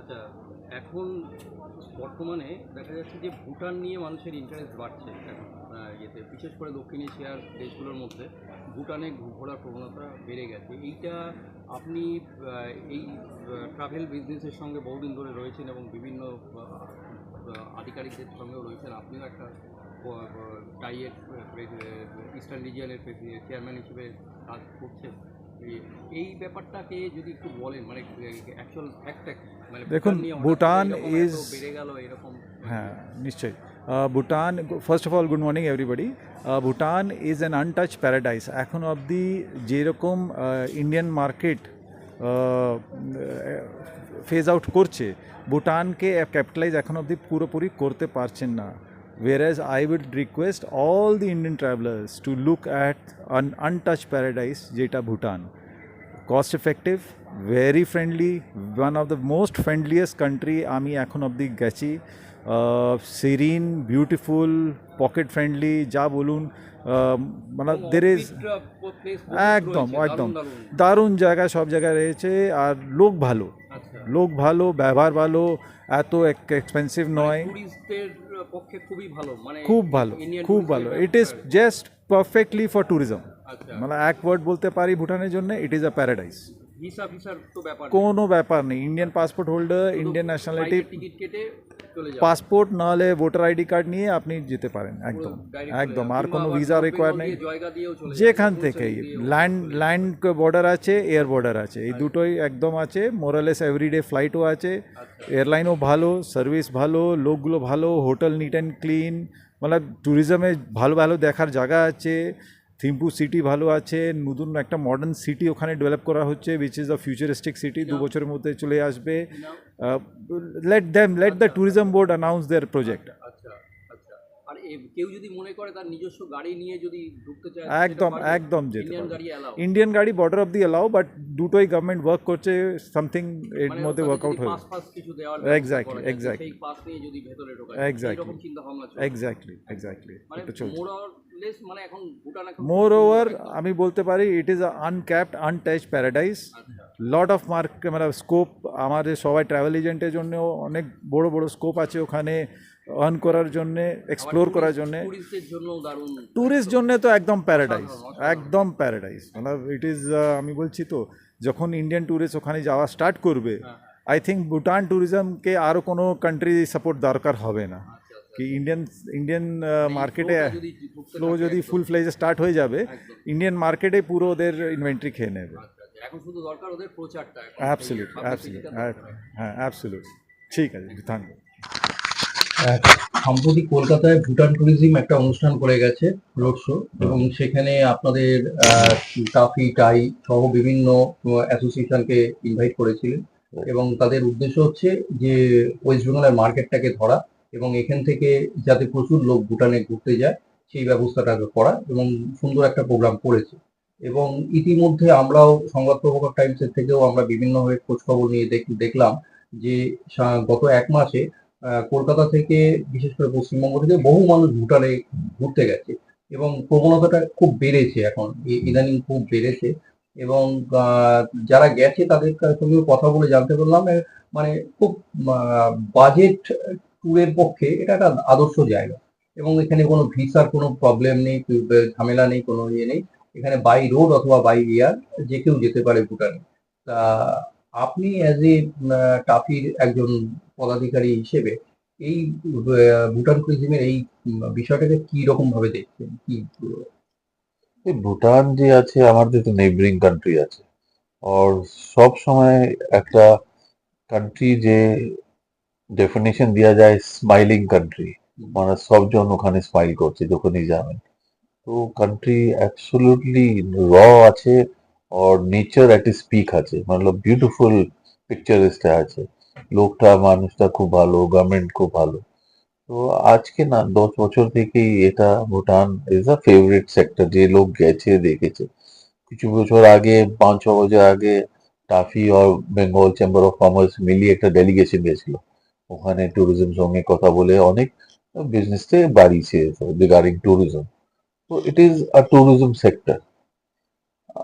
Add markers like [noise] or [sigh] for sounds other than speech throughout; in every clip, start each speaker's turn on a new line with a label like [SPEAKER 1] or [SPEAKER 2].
[SPEAKER 1] আচ্ছা এখন বর্তমানে দেখা যাচ্ছে যে ভুটান নিয়ে মানুষের ইন্টারেস্ট বাড়ছে এখন ইয়েতে, বিশেষ করে দক্ষিণ এশিয়ার দেশগুলোর মধ্যে ভুটানে ঘোরার প্রবণতা বেড়ে গেছে। এইটা আপনি এই ট্রাভেল বিজনেসের সঙ্গে বহুদিন ধরে রয়েছেন এবং বিভিন্ন আধিকারিকদের সঙ্গেও রয়েছেন, আপনিও একটা টাইয়ের ইস্টার্ন রিজিয়নের চেয়ারম্যান হিসেবে কাজ করছেন। এই- এই ব্যাপারটাকে যদি একটু বলেন মানে অ্যাকচুয়াল ফ্যাক্টটা মানে
[SPEAKER 2] দেখুন,
[SPEAKER 1] ভুটান বেড়ে গেল এরকম
[SPEAKER 2] হ্যাঁ নিশ্চয়ই। Bhutan first of all good morning everybody Bhutan is an untouch paradise এখন অবধি যেরকম ইন্ডিয়ান মার্কেট ফেজ আউট করছে ভুটানকে ক্যাপিটালাইজ এখন অবধি পুরোপুরি করতে পারছেন না। Whereas I would request all the Indian travelers to look at an untouched paradise যেটা Bhutan cost effective very friendly one of the most friendliest country আমি এখন অবধি গেছি সিরিন বিউটিফুল পকেট ফ্রেন্ডলি যা বলুন মানে দের ইজ একদম একদম। দারুণ জায়গা সব জায়গায় রয়েছে আর লোক ভালো। লোক ভালো ব্যবহার ভালো এত এক্সপেন্সিভ নয়।
[SPEAKER 1] খুবই ভালো মানে
[SPEAKER 2] খুব ভালো খুব ভালো। It is just perfectly for tourism
[SPEAKER 1] আচ্ছা।
[SPEAKER 2] মানে এক ওয়ার্ড বলতে পারি ভুটানের জন্য it is a paradise
[SPEAKER 1] visa ভিসার তো ব্যাপার
[SPEAKER 2] কোনো ব্যাপার নেই। Indian passport holder Indian nationality
[SPEAKER 1] ticket কেটে চলে
[SPEAKER 2] পাসপোর্ট নাহলে ভোটার আইডি কার্ড নিয়ে আপনি যেতে পারেন একদম। একদম। আর কোনো ভিসা রিকোয়ার নেই যেখান থেকেই ল্যান্ড ল্যান্ড বর্ডার আছে এয়ার বর্ডার আছে। এই দুটোই একদম আছে। মোরালেস এভরিডে ফ্লাইটও আছে।
[SPEAKER 1] আচ্ছা।
[SPEAKER 2] এয়ারলাইনও ভালো সার্ভিস ভালো লোকগুলো ভালো হোটেল নিট অ্যান্ড ক্লিন মানে ট্যুরিজমে ভালো ভালো দেখার জায়গা আছে। থিম্পু সিটি ভালো আছে নতুন একটা মডার্ন সিটি ওখানে ডেভেলপ করা হচ্ছে which is a futuristic city দু বছরের মধ্যে চলে আসবে। Let them let the tourism board announce their project
[SPEAKER 1] আচ্ছা আচ্ছা আর এ- কেউ যদি মনে করে তার নিজস্ব গাড়ি নিয়ে যদি ঢুকতে চায়
[SPEAKER 2] একদম একদম যেতে
[SPEAKER 1] ইন্ডিয়ান গাড়ি
[SPEAKER 2] border of the allow but দুটোই গভর্নমেন্ট ওয়ার্ক করছে সামথিং এর মধ্যে ওয়ার্কআউট হয়ে
[SPEAKER 1] যাচ্ছে,
[SPEAKER 2] exactly.
[SPEAKER 1] সেই পাস নিয়ে যদি ভেতরে ঢোকা. এরকম চিন্তা ভাবনা
[SPEAKER 2] এক্স্যাক্টলি এক্স্যাক্টলি
[SPEAKER 1] মানে মোর মানে এখন
[SPEAKER 2] মোর ওভার আমি বলতে পারি it is uncapped untouch paradise lot of mark মানে স্কোপ আমাদের সবাই ট্রাভেল এজেন্টের জন্য অনেক বড় বড় স্কোপ আছে ওখানে। আর্ন করার জন্যে এক্সপ্লোর করার জন্যে। ট্যুরিস্ট জন্য তো একদম প্যারাডাইস একদম প্যারাডাইস মানে ইট ইজ আমি বলছি তো যখন ইন্ডিয়ান ট্যুরিস্ট ওখানে যাওয়া স্টার্ট করবে আই থিঙ্ক ভুটান ট্যুরিজমকে আরও কোনো কান্ট্রি সাপোর্ট দরকার হবে না। কি ইন্ডিয়ান ইন্ডিয়ান মার্কেটে ফ্লো যদি ফুল ফ্লেজে স্টার্ট হয়ে যাবে ইন্ডিয়ান মার্কেটে পুরো ওদের ইনভেন্টরি খেয়ে নেবে।
[SPEAKER 1] আচ্ছা, আচ্ছা। এখন শুধু দরকার ওদের প্রচারটা
[SPEAKER 2] অ্যাবসলিউট অ্যাবসলিউট হ্যাঁ অ্যাবসলিউট ঠিক আছে থ্যাংক ইউ
[SPEAKER 3] সম্প্রতি কলকাতায় ভুটান ট্যুরিজম একটা অনুষ্ঠান করে গেছে রোড শো এবং সেখানে আপনাদের টাফি টাই সহ বিভিন্ন অ্যাসোসিয়েশনকে ইনভাইট করেছিলেন। এবং তাদের উদ্দেশ্য হচ্ছে যে ওয়েস্ট বেঙ্গলের মার্কেটটাকে ধরা এবং এখান থেকে যাতে প্রচুর লোক ভুটানে ঘুরতে যায়, সেই ব্যবস্থাটাকে করা এবং সুন্দর একটা প্রোগ্রাম করেছে। এবং ইতিমধ্যে আমরাও সংবাদ প্রভাকর টাইমসের থেকেও আমরা বিভিন্নভাবে খোঁজখবর নিয়ে দেখ- দেখলাম যে গত এক মাসে কলকাতা থেকে, বিশেষ করে পশ্চিমবঙ্গ থেকে বহু মানুষ ভুটানে ঘুরতে গেছে এবং প্রবণতাটা খুব বেড়েছে এখন ইদানিং খুব বেড়েছে এবং যারা গেছে তাদের সঙ্গে কথা বলে জানতে পারলাম মানে খুব বাজেট ট্যুরের পক্ষে এটা একটা আদর্শ জায়গা এবং এখানে কোনো ভিসার কোনো প্রবলেম নেই ঝামেলা নেই, কোনো ইয়ে নেই। এখানে বাই রোড অথবা বাই এয়ার যে কেউ যেতে পারে ভুটানে। তা আপনি অ্যাজ এ টাফির একজন পদাধিকারী হিসেবে এই ভুটান ট্যুরিজমের এই বিষয়টাকে কি রকম ভাবে দেখছেন? কি
[SPEAKER 4] ভুটান যে আছে আমাদের তো নেইবারিং কান্ট্রি আছে আর সব সময় একটা কান্ট্রি যে ডেফিনেশন দেওয়া যায় স্মাইলিং কান্ট্রি মানে সবজন ওখানে স্মাইল করছে যখনই যাবেন। তো কান্ট্রি অ্যাবসোলুটলি র আছে আর নেচার অ্যাট ইস পিক আছে। মানে বিউটিফুল পিকচারিস্টে আছে। লোকটা, মানুষটা খুব ভালো গভর্নমেন্ট খুব ভালো। তো আজকে না, দশ বছর থেকেই এটা Bhutan is a favourite sector যে লোক গেছে, দেখেছে। কিছু বছর আগে, পাঁচ, ছ বছর আগে টাফি আর বেঙ্গল চেম্বার অফ কমার্স মিলিয়ে একটা ডেলিগেশন গেছিল ওখানে ট্যুরিজম সঙ্গে কথা বলে অনেক বিজনেস বাড়িয়েছে রিগার্ডিং ট্যুরিজম তো it is a tourism sector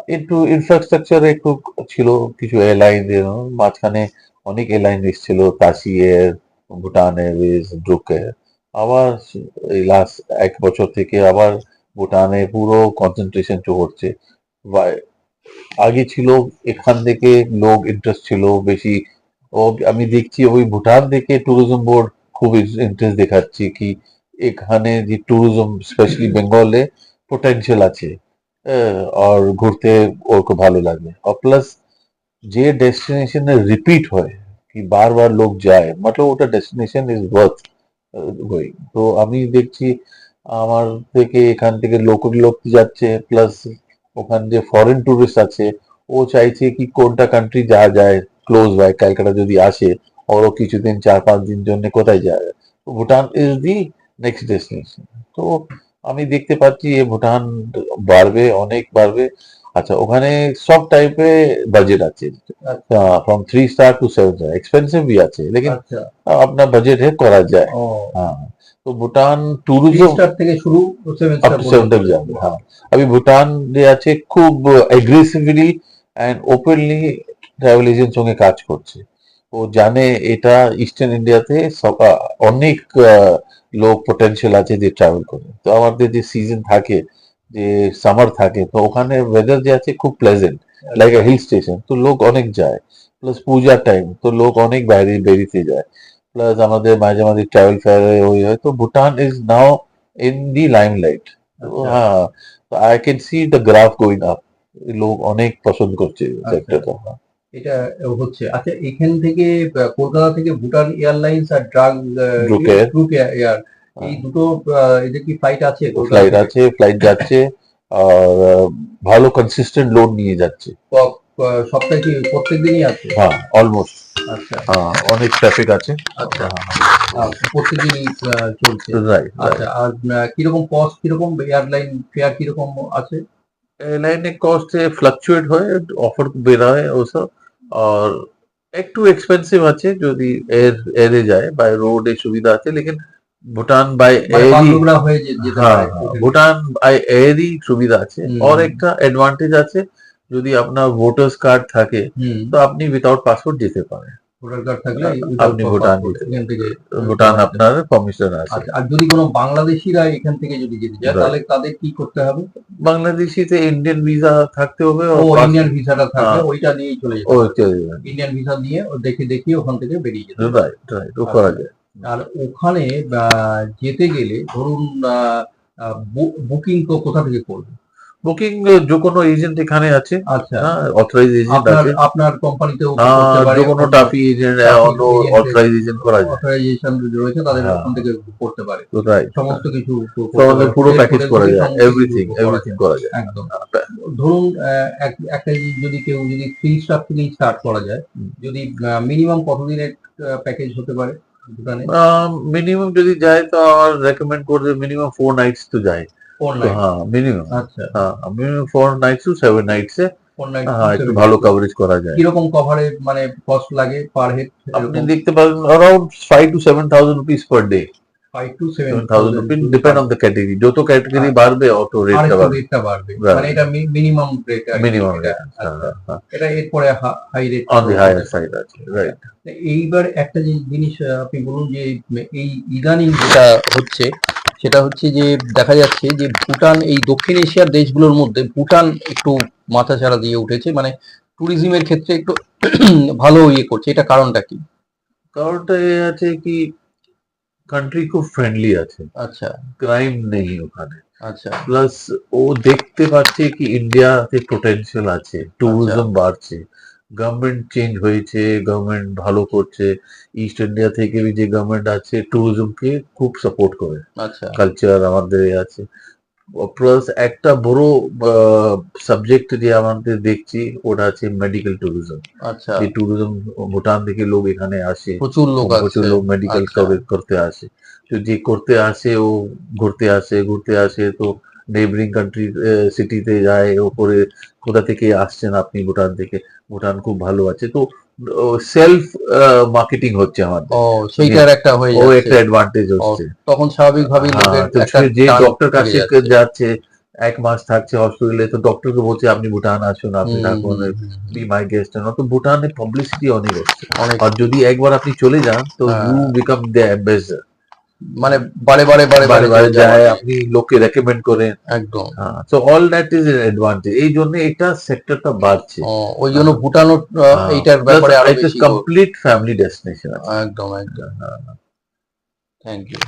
[SPEAKER 4] একটু ইনফ্রাস্ট্রাকচার একটু ছিল কিছু এয়ারলাইন মাঝখানে অনেক এয়ারলাইন এসেছিল তাসি এয়ার ভুটান এয়ারওয়েজ ড্রুক আবার এই লাস্ট এক বছর থেকে আবার ভুটানে পুরো কনসেন্ট্রেশন বা- আগে ছিল এখান থেকে লোক ইন্টারেস্ট ছিল বেশি। ও, আমি দেখছি ওই ভুটান থেকে ট্যুরিজম বোর্ড খুব ইন্টারেস্ট দেখাচ্ছে কি এখানে যে ট্যুরিজম স্পেশালি বেঙ্গলে পোটেনশিয়াল আছে। আহ, আর ঘুরতে ওর খুব ভালো লাগে আর প্লাস যে ডেস্টিনেশনে রিপিট হয় কি বারবার লোক যায় মতলব ওটা ডেস্টিনেশন ইজ ওয়ার্থ গোয়িং তো আমি দেখছি আমার থেকে এখান থেকে লোকাল লোক যাচ্ছে প্লাস ওখান যে ফরেন টুরিস্ট আছে ও চাইছে কি কোনটা কান্ট্রি যাওয়া যায় ক্লোজ বাই ক্যালকাটা যদি আসে ওরও কিছুদিন চার পাঁচ দিন জন্য কোথায় যায় তো Bhutan is the next destination তো আমি দেখতে পাচ্ছি এ ভুটান বাড়বে অনেক বাড়বে। আচ্ছা ওখানে সব টাইপে বাজেট আছে। From three star to seven star expensive V আছে
[SPEAKER 3] লেকিন
[SPEAKER 4] আপনার বাজেট হে করা যায়। হ্যাঁ
[SPEAKER 3] তো
[SPEAKER 4] ভুটান
[SPEAKER 3] ট্যুরিজম থেকে শুরু
[SPEAKER 4] আপ সেভেন স্টার যাবে হ্যাঁ। আমি ভুটান যে আছে খুব aggressively and openly travel agent সঙ্গে কাজ করছে। ও জানে এটা ইস্টার্ন ইন্ডিয়াতে অনেক লোক পোটেনশিয়াল আছে যে ট্রাভেল করে তো আমাদের যে সিজন থাকে যে সামার থাকে তো ওখানে ওয়েদার যে আছে খুব প্লেজেন্ট লাইক হিল স্টেশন তো লোক অনেক যায়। প্লাস পূজার টাইম তো লোক অনেক বাইরে বেরিতে যায়। প্লাস আমাদের মাঝে মাঝে ট্রাভেল ফেয়ার ওই হয় তো Bhutan is now in the limelight
[SPEAKER 3] আচ্ছা।
[SPEAKER 4] হ্যাঁ I can see the graph going up লোক অনেক পছন্দ করছে সেক্টরটা
[SPEAKER 3] এটা হচ্ছে। আচ্ছা এখান থেকে কলকাতা থেকে ভুটান এয়ারলাইন্স আর ড্রাগ. গ্রুপ এয়ার এই দুটো এদের কি ফ্লাইট আছে
[SPEAKER 4] ফ্লাইট আছে ফ্লাইট যাচ্ছে আর ভালো কনসিস্টেন্ট লোড নিয়ে যাচ্ছে।
[SPEAKER 3] সপ্তাহে কি প্রত্যেক দিনই আছে?
[SPEAKER 4] হ্যাঁ অলমোস্ট
[SPEAKER 3] আচ্ছা।
[SPEAKER 4] অনেক ট্রাফিক আছে।
[SPEAKER 3] আচ্ছা। আহ, প্রত্যেক আহ, চলছে।
[SPEAKER 4] রাইট
[SPEAKER 3] আচ্ছা আর কীরকম কস্ট কীরকম এয়ারলাইন ফেয়ার কীরকম আছে?
[SPEAKER 4] এয়ারলাইনে কস্ট ফ্লাকচুয়েট হয় অফার বেরোয় ওসব আর একটু এক্সপেন্সিভ আছে যদি এর এরে যায় বাই রোডে সুবিধা আছে লেকিন ভুটান বাই
[SPEAKER 3] এরি
[SPEAKER 4] এয়ারই
[SPEAKER 3] হয়ে
[SPEAKER 4] হ্যাঁ ভুটান বাই এয়ারই সুবিধা আছে। আর একটা অ্যাডভান্টেজ আছে যদি আপনার ভোটার্স কার্ড থাকে। তো আপনি উইথাউট পাসপোর্ট যেতে পারেন।
[SPEAKER 3] ভোটার কার্ড থাকলে
[SPEAKER 4] আপনি ভুটান
[SPEAKER 3] এখান থেকে
[SPEAKER 4] ভুটান আপনার আছে।
[SPEAKER 3] আচ্ছা আর যদি কোনো বাংলাদেশিরা এখান থেকে যদি যেতে চায় তাহলে তাদের কি করতে হবে?
[SPEAKER 4] বাংলাদেশিতে ইন্ডিয়ান ভিসা থাকতে হবে
[SPEAKER 3] ও ইন্ডিয়ান ভিসাটা
[SPEAKER 4] হ্যাঁ।
[SPEAKER 3] ওইটা নিয়েই চলে ইন্ডিয়ান ভিসা নিয়ে দেখে দেখে ওখান থেকে বেরিয়ে যেতে হবে।
[SPEAKER 4] রাইট রাইট ও করা যায়।
[SPEAKER 3] আর ওখানে যেতে গেলে ধরুন বুকিং তো কোথা থেকে করবে?
[SPEAKER 4] বুকিং যে কোনো এজেন্ট এখানে আছে।
[SPEAKER 3] আচ্ছা।
[SPEAKER 4] অথরাইজ এজেন্ট
[SPEAKER 3] আপনার
[SPEAKER 4] আছে।
[SPEAKER 3] আপনার কোম্পানিতেও
[SPEAKER 4] যে কোনো টাফি এজেন্ট অন্য অথরাইজ এজেন্ট করা যায়।
[SPEAKER 3] অথরাইজেশন রয়েছে তাদের
[SPEAKER 4] হ্যাঁ।
[SPEAKER 3] ওখান থেকে করতে পারে।
[SPEAKER 4] রাইট
[SPEAKER 3] সমস্ত কিছু পারে।
[SPEAKER 4] প্যাকেজ
[SPEAKER 3] করে
[SPEAKER 4] যায়। এভরিথিং এভরিথিং করা যায়।
[SPEAKER 3] একদম। ধরুন একটা যদি কেউ যদি থ্রি স্টার থেকেই স্টার্ট করা যায় যদি মিনিমাম কতদিনের প্যাকেজ হতে পারে?
[SPEAKER 4] মিনিমাম যদি যায় তো রেকমেন্ড করবে মিনিমাম ফোর নাইটস তো যায়।
[SPEAKER 3] ফোর নাইট
[SPEAKER 4] হ্যাঁ মিনিমাম
[SPEAKER 3] আচ্ছা।
[SPEAKER 4] হ্যাঁ minimum four nights to seven nights এ হ্যাঁ একটু ভালো কভারেজ করা যায়।
[SPEAKER 3] কীরকম মানে কস্ট লাগে পার হেড
[SPEAKER 4] আপনি দেখতে পাবেন around five to seven thousand rupees per day
[SPEAKER 3] five to seven
[SPEAKER 4] thousand rupees depend on the category যত ক্যাটেগরি বাড়বে অত রেটটা বাড়বে।
[SPEAKER 3] রেটটা বাড়বে। মানে এটা মিনিমাম রেট
[SPEAKER 4] মিনিমাম
[SPEAKER 3] আচ্ছা। এটা এরপরে high rate
[SPEAKER 4] on the higher side আছে রাইট
[SPEAKER 3] এইবার একটা যে জিনিস আপনি বলুন যে এই ইদানিং যেটা হচ্ছে সেটা হচ্ছে যে দেখা যাচ্ছে যে ভুটান এই দক্ষিণ এশিয়ার দেশগুলোর মধ্যে ভুটান একটু মাথাছাড়া দিয়ে উঠেছে মানে ট্যুরিজমের ক্ষেত্রে একটু [clears throat] ভালো ইয়ে করছে। এটা কারণটা কি?
[SPEAKER 4] কারণটা এ আছে কি কান্ট্রি খুব ফ্রেন্ডলি আছে।
[SPEAKER 3] আচ্ছা।
[SPEAKER 4] ক্রাইম নেই ওখানে।
[SPEAKER 3] আচ্ছা।
[SPEAKER 4] প্লাস ও দেখতে পাচ্ছে কি ইন্ডিয়াতে পোটেনশিয়াল আছে ট্যুরিজম বাড়ছে। গভর্নমেন্ট চেঞ্জ হয়েছে গভর্নমেন্ট ভালো করছে ইস্ট ইন্ডিয়া থেকে যে গভর্নমেন্ট আছে ট্যুরিজমকে খুব সাপোর্ট করে।
[SPEAKER 3] আচ্ছা।
[SPEAKER 4] কালচার আমাদের আছে। প্লাস একটা বড় সাবজেক্ট যে আমাদের দেখছি ওটা আছে মেডিকেল ট্যুরিজম
[SPEAKER 3] আচ্ছা।
[SPEAKER 4] ট্যুরিজম ভুটান থেকে লোক এখানে আসে।
[SPEAKER 3] প্রচুর লোক
[SPEAKER 4] প্রচুর লোক মেডিকেল
[SPEAKER 3] আচ্ছা।
[SPEAKER 4] করতে আসে। তো যে করতে আসে ও ঘুরতে আসে ঘুরতে আসে তো নেইবারিং কান্ট্রি সিটিতে যায় ওপরে কোথা থেকে আসছেন আপনি ভুটান থেকে? ভুটান খুব ভালো আছে। তো সেলফ মার্কেটিং হচ্ছে আমাদের।
[SPEAKER 3] ও সেইটার একটা হয়ে
[SPEAKER 4] ও একটা অ্যাডভান্টেজ হচ্ছে।
[SPEAKER 3] তখন স্বাভাবিকভাবেই
[SPEAKER 4] হ্যাঁ, যে ডক্টর কাছে
[SPEAKER 3] যাচ্ছে।
[SPEAKER 4] এক মাস থাকছে হসপিটালে তো ডক্টরকে বলছে আপনি ভুটান আসুন আপনি থাকুন বি মাই গেস্ট তো ভুটানে পাবলিসিটি অনেক হচ্ছে আর যদি একবার আপনি চলে যান তো। ইউ বিকাম দ্য অ্যাম্বাসেডর
[SPEAKER 3] মানে বারে বারে বারে
[SPEAKER 4] বারে বারে যায় আপনি লোককে রেকমেন্ড করেন।
[SPEAKER 3] একদম।
[SPEAKER 4] তো অল দ্যাট ইজ অ্যাডভান্টেজ এই জন্য এটা সেক্টরটা বাড়ছে।
[SPEAKER 3] ওই জন্য ভুটানো এইটার ব্যাপারে আরও বেশি
[SPEAKER 4] কমপ্লিট ফ্যামিলি ডেস্টিনেশন
[SPEAKER 3] একদম একদম। Thank you